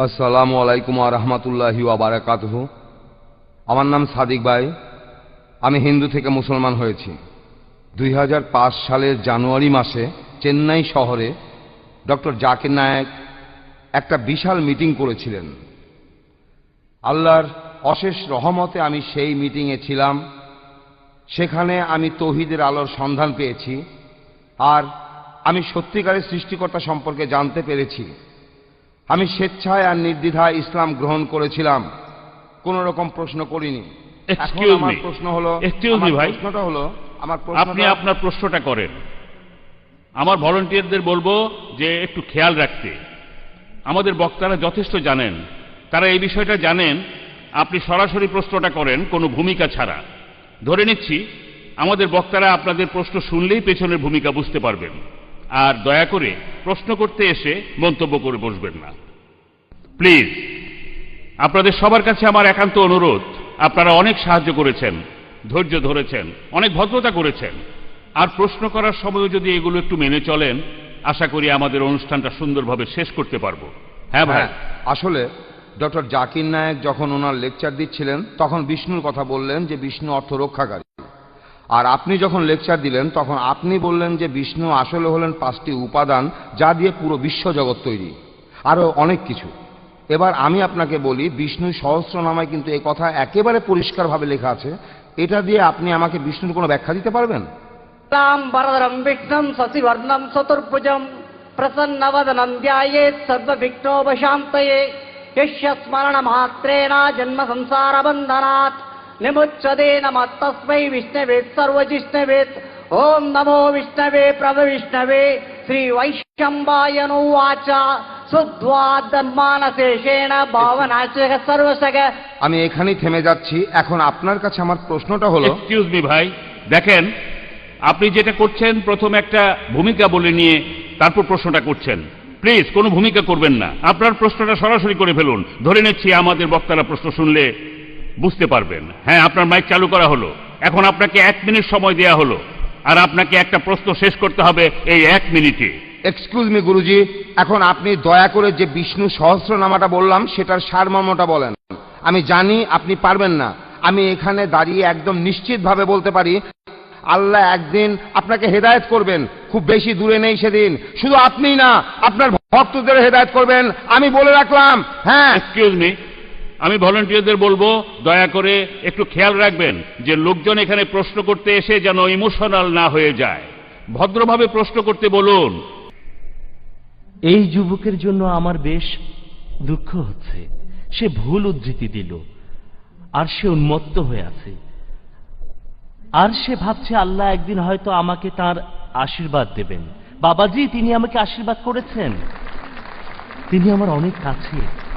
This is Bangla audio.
আসসালামু আলাইকুম রহমতুল্লাহি বারাকাতহ। আমার নাম সাদিক ভাই। আমি হিন্দু থেকে মুসলমান হয়েছি। দুই হাজার পাঁচ সালের জানুয়ারি মাসে চেন্নাই শহরে ডক্টর জাকির নায়েক একটা বিশাল মিটিং করেছিলেন। আল্লাহর অশেষ রহমতে আমি সেই মিটিংয়ে ছিলাম। সেখানে আমি তৌহিদের আলোর সন্ধান পেয়েছি। আর আমি সত্যিকারের সৃষ্টিকর্তা সম্পর্কে জানতে পেরেছি। আমি স্বেচ্ছায় আর নির্দ্বিধায় ইসলাম গ্রহণ করেছিলাম। কোন রকম প্রশ্ন করিনি। আমার প্রশ্ন হলো ভাই। প্রশ্নটা হলো আমার আপনি আপনার প্রশ্নটা করেন। আমার ভলেন্টিয়ারদের বলব যে একটু খেয়াল রাখতে। আমাদের বক্তারা যথেষ্ট জানেন। তারা এই বিষয়টা জানেন আপনি সরাসরি প্রশ্নটা করেন কোনো ভূমিকা ছাড়া। ধরে নিচ্ছি আমাদের বক্তারা আপনাদের প্রশ্ন শুনলেই পেছনের ভূমিকা বুঝতে পারবেন। আর দয়া করে প্রশ্ন করতে এসে মন্তব্য করে বসবেন না। প্লিজ, আপনাদের সবার কাছে আমার একান্ত অনুরোধ। আপনারা অনেক সাহায্য করেছেন, ধৈর্য ধরেছেন, অনেক ভদ্রতা করেছেন। আর প্রশ্ন করার সময় যদি এগুলো একটু মেনে চলেন, আশা করি আমাদের অনুষ্ঠানটা সুন্দরভাবে শেষ করতে পারব। হ্যাঁ ভাই? হ্যাঁ আসলে ডক্টর জাকির নায়েক যখন ওনার লেকচার দিচ্ছিলেন, তখন বিষ্ণুর কথা বললেন যে বিষ্ণু অর্থ রক্ষাকারী। আর আপনি যখন লেকচার দিলেন, তখন আপনি বললেন যে বিষ্ণু আসলে হলেন পাঁচটি উপাদান যা দিয়ে পুরো বিশ্বজগৎ তৈরি। আরও অনেক কিছু। এবার আমি আপনাকে বলি বিষ্ণু সহস্র নামায় কিন্তু এ কথা একেবারে পরিষ্কারভাবে লেখা আছে। এটা দিয়ে আপনি আমাকে বিষ্ণুর কোনো ব্যাখ্যা দিতে পারবেন? রাম বরদরম বিষ্ণম শশিবর্ণম চতুর্ভুজম প্রসন্নবদনম ধ্যায়েত সর্ববিঘ্নোপশান্তয়ে निमुच्यते नमः तस्मै विष्णवे। सर्वजिष्णवे ॐ नमो विष्णवे प्रभविष्णवे श्रीवैशम्बायनुवाच আমি এখানেই থেমে যাচ্ছি। এখন আপনার কাছে আমার প্রশ্নটা হলো ভাই। দেখেন আপনি যেটা করছেন প্রথম একটা ভূমিকা বলে নিয়ে তারপর প্রশ্নটা করছেন। প্লিজ কোনো ভূমিকা করবেন না। আপনার প্রশ্নটা সরাসরি করে ফেলুন। ধরে নিচ্ছি আমাদের বক্তারা প্রশ্ন শুনলে বুঝতে পারবেন। হ্যাঁ আপনার মাইক চালু করা হলো। এখন আপনাকে এক মিনিট সময় দেওয়া হলো। আর আপনাকে একটা প্রশ্ন শেষ করতে হবে এই এক মিনিটে। এক্সকিউজ মি গুরুজি এখন আপনি দয়া করে যে বিষ্ণু সহস্রনামাটা বললাম সেটার সারমর্মটা বলেন। আমি জানি আপনি পারবেন না। আমি এখানে দাঁড়িয়ে একদম নিশ্চিতভাবে বলতে পারি আল্লাহ একদিন আপনাকে হেদায়েত করবেন। খুব বেশি দূরে নেই সেদিন। শুধু আপনিই না আপনার ভক্তদের হেদায়ত করবেন। আমি বলে রাখলাম হ্যাঁ। এক্সকিউজ মি আমি ভলেন্টিয়ারদের বলব, দয়া করে একটু খেয়াল রাখবেন যে লোকজন এখানে প্রশ্ন করতে এসে যেন ইমোশনাল না হয়ে যায়। ভদ্রভাবে প্রশ্ন করতে বলুন। এই যুবকের জন্য আমার বেশ দুঃখ হচ্ছে। সে ভুল উদ্ধৃতি দিল, আর সে উন্মত্ত হয়ে আছে। আর সে ভাবছে আল্লাহ একদিন হয়তো আমাকে তার আশীর্বাদ দেবেন। বাবাজি, তিনি আমাকে আশীর্বাদ করেছেন। তিনি আমার অনেক কাছে।